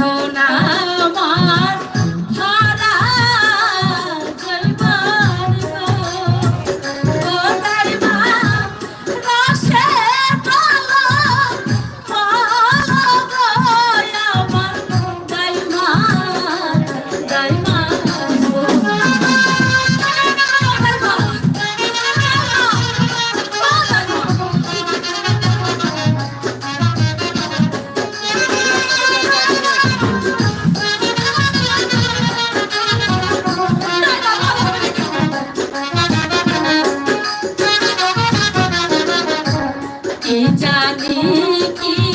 সোনা জানি কি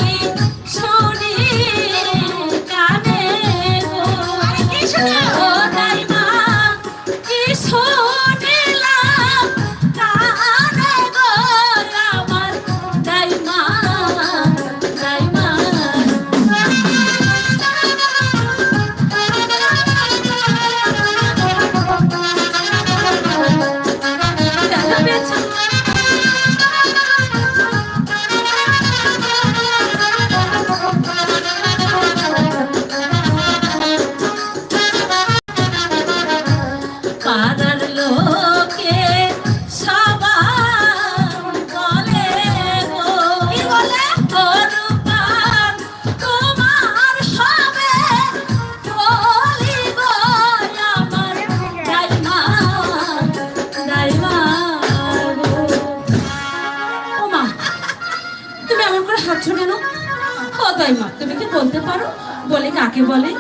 ও দাইমা তুমি কি বলতে পারো? বলি কাকে বলে?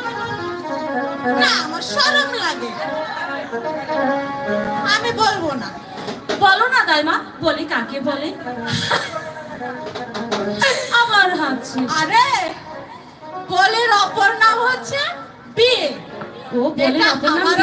না আমার শরম লাগে। আমি বলব না। বলো না দাইমা বলি কাকে বলে? আবার হাঁচি। আরে বলির অপর নাম হচ্ছে বিয়ে। ও বলে অপর নাম আমার